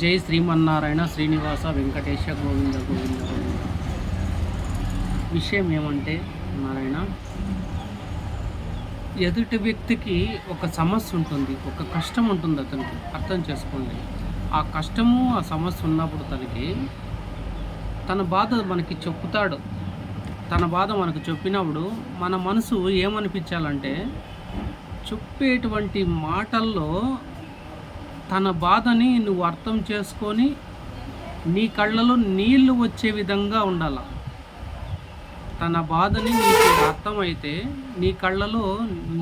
జై శ్రీమన్నారాయణ శ్రీనివాస వెంకటేశ గోవింద గోవింద గోవింద. విషయం ఏమంటే నారాయణ ఎదుటి వ్యక్తికి ఒక సమస్య ఉంటుంది ఒక కష్టం ఉంటుంది అతనికి అర్థం చేసుకోండి. ఆ కష్టము ఆ సమస్య ఉన్నప్పుడు తనకి తన బాధ మనకి చెప్పుతాడు. తన బాధ మనకు చెప్పినప్పుడు మన మనసు ఏమనిపించాలంటే చెప్పేటువంటి మాటల్లో తన బాధని నువ్వు అర్థం చేసుకొని నీ కళ్ళలో నీళ్ళు వచ్చే విధంగా ఉండాల. తన బాధని నీకు అర్థమైతే నీ కళ్ళలో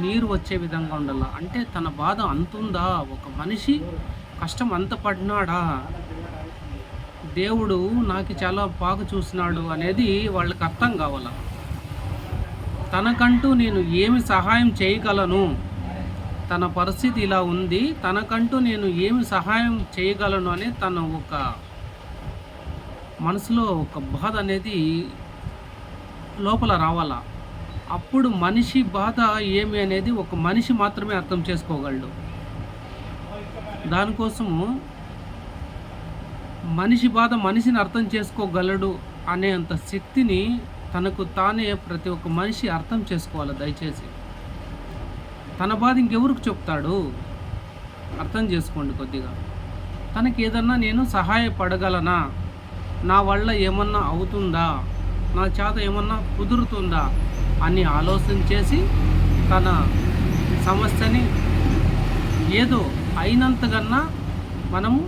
నీరు వచ్చే విధంగా ఉండాల. అంటే తన బాధ అంతుందా? ఒక మనిషి కష్టం అంత పడినాడా? దేవుడు నాకు చాలా బాగా చూసినాడు అనేది వాళ్ళకి అర్థం కావాల. తనకంటూ నేను ఏమి సహాయం చేయగలను? తన పరిస్థితి ఇలా ఉంది తనకంటూ నేను ఏమి సహాయం చేయగలను అని తన ఒక మనసులో ఒక బాధ అనేది లోపల రావాలా. అప్పుడు మనిషి బాధ ఏమి అనేది ఒక మనిషి మాత్రమే అర్థం చేసుకోగలడు. దానికోసము మనిషి బాధ మనిషిని అర్థం చేసుకోగలడు అనేంత శక్తిని తనకు తానే ప్రతి ఒక్క మనిషి అర్థం చేసుకోవాలి దయచేసి. తన బాధ ఇంకెవరికి చెప్తాడు? అర్థం చేసుకోండి కొద్దిగా. తనకి ఏదన్నా నేను సహాయపడగలనా? నా వల్ల ఏమన్నా అవుతుందా? నా చేత ఏమన్నా కుదురుతుందా? అని ఆలోచన చేసి తన సమస్యని ఏదో అయినంతకన్నా మనము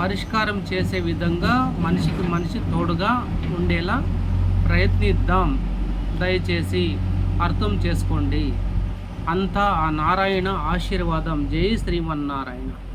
పరిష్కారం చేసే విధంగా మనిషికి మనిషి తోడుగా ఉండేలా ప్రయత్నిద్దాం. దయచేసి అర్థం చేసుకోండి. అంతా ఆ నారాయణ ఆశీర్వాదం. జై శ్రీమన్నారాయణ.